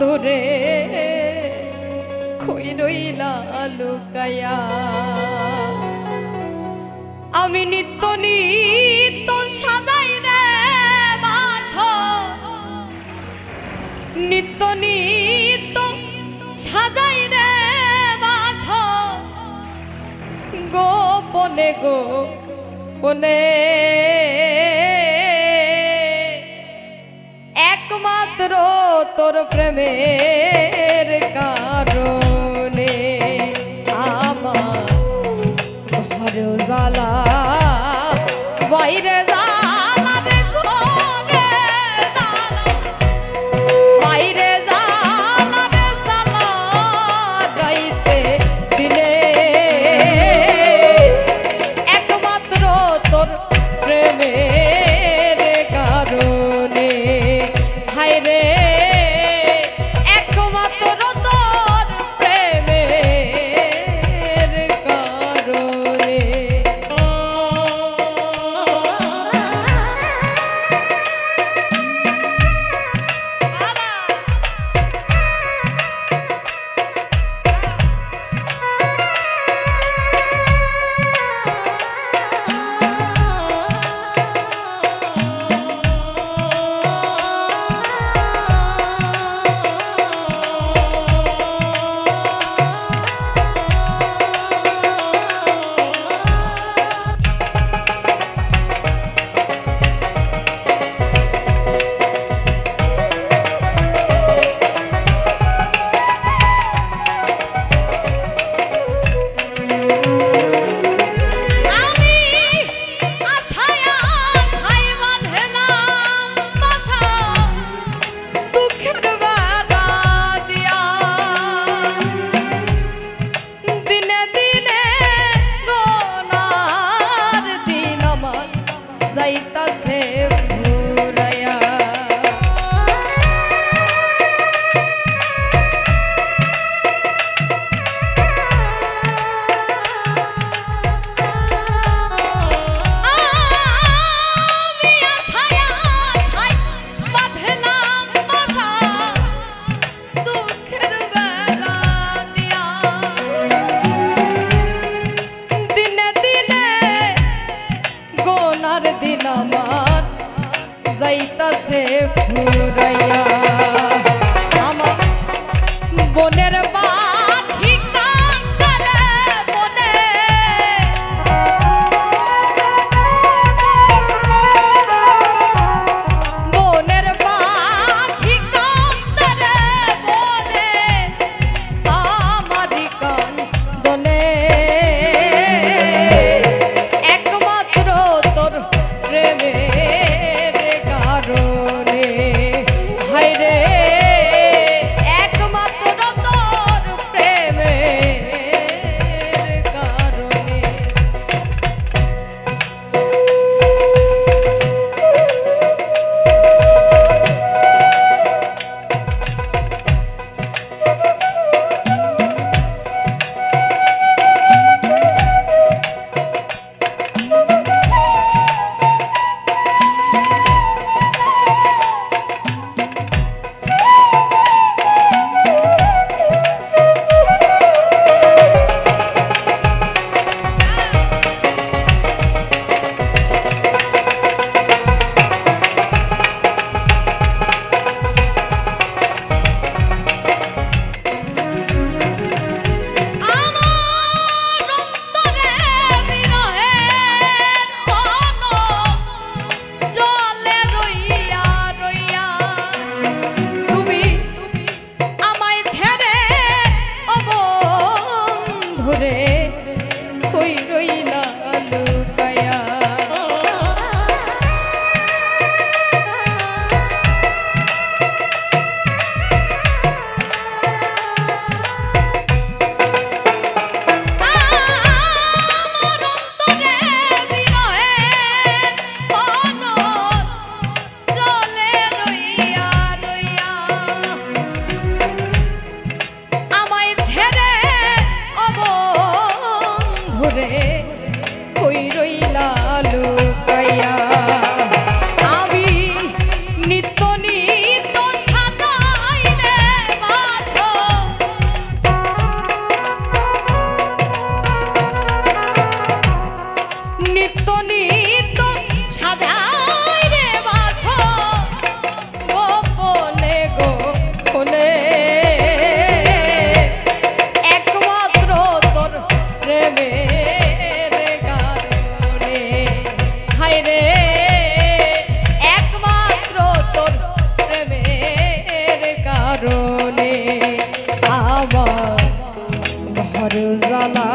ধরে খুই রইলা লুকায়া আমি নিত্য নিত্য সাজাই রে বাছ নিত্য নিত্য সাজাই রে বাছ গোপনে গো কোনে তোর প্রেমে আমার যাইতাছে ফুরাইয়া। আমার বোনের বা রে Jerusalem.